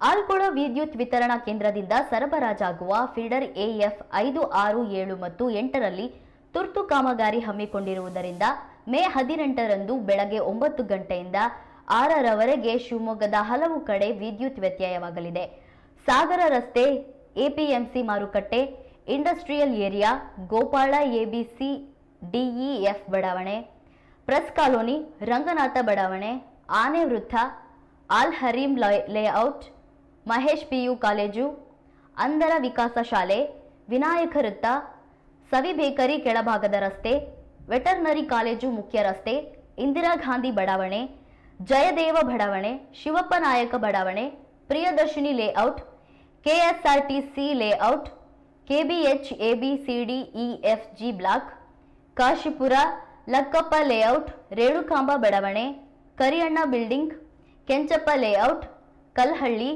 ಆಲ್ಕೊಳ ವಿದ್ಯುತ್ ವಿತರಣಾ ಕೇಂದ್ರದಿಂದ ಸರಬರಾಜಾಗುವ ಫೀಡರ್ ಎಎಫ್ ಐದು ಆರು ಏಳು ಮತ್ತು ಎಂಟರಲ್ಲಿ ತುರ್ತು ಕಾಮಗಾರಿ ಹಮ್ಮಿಕೊಂಡಿರುವುದರಿಂದ ಮೇ ಹದಿನೆಂಟರಂದು ಬೆಳಗ್ಗೆ ಒಂಬತ್ತು ಗಂಟೆಯಿಂದ ಆರರವರೆಗೆ ಶಿವಮೊಗ್ಗದ ಹಲವು ಕಡೆ ವಿದ್ಯುತ್ ವ್ಯತ್ಯಯವಾಗಲಿದೆ. ಸಾಗರ ರಸ್ತೆ, ಎಪಿಎಂಸಿ ಮಾರುಕಟ್ಟೆ, industrial area, Gopala, ABC, DEF ಬಡಾವಣೆ, ಪ್ರೆಸ್ ಕಾಲೋನಿ, ರಂಗನಾಥ ಬಡಾವಣೆ ಆನೆ ವೃತ್ತ Al Hareem layout Mahesh PU college ಅಂಧರ ವಿಕಾಸ ಶಾಲೆ, ವಿನಾಯಕ ವೃತ್ತ, ಸವಿ ಬೇಕರಿ ಕೆಳಭಾಗದ ರಸ್ತೆ, ವೆಟರ್ನರಿ ಕಾಲೇಜು ಮುಖ್ಯ ರಸ್ತೆ, ಇಂದಿರಾ ಗಾಂಧಿ ಬಡಾವಣೆ, ಜಯದೇವ ಬಡಾವಣೆ, ಶಿವಪ್ಪ ನಾಯಕ ಬಡಾವಣೆ, Priyadarshini layout, KSRTC layout KBH ABCD EFG block, Kashipura, Lakkappa layout, Renukamba ಬಡಾವಣೆ, ಕರಿಯಣ್ಣ ಬಿಲ್ಡಿಂಗ್, ಕೆಂಚಪ್ಪ ಲೇಔಟ್, ಕಲ್ಹಳ್ಳಿ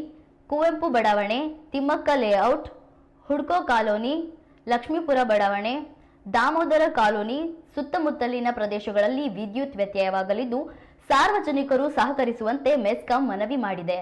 ಕುವೆಂಪು ಬಡಾವಣೆ, ತಿಮ್ಮಕ್ಕ ಲೇಔಟ್, ಹುಡ್ಕೋ ಕಾಲೋನಿ, ಲಕ್ಷ್ಮೀಪುರ ಬಡಾವಣೆ, ದಾಮೋದರ ಕಾಲೋನಿ ಸುತ್ತಮುತ್ತಲಿನ ಪ್ರದೇಶಗಳಲ್ಲಿ ವಿದ್ಯುತ್ ವ್ಯತ್ಯಯವಾಗಲಿದ್ದು ಸಾರ್ವಜನಿಕರು ಸಹಕರಿಸುವಂತೆ ಮೆಸ್ಕಾಂ ಮನವಿ ಮಾಡಿದೆ.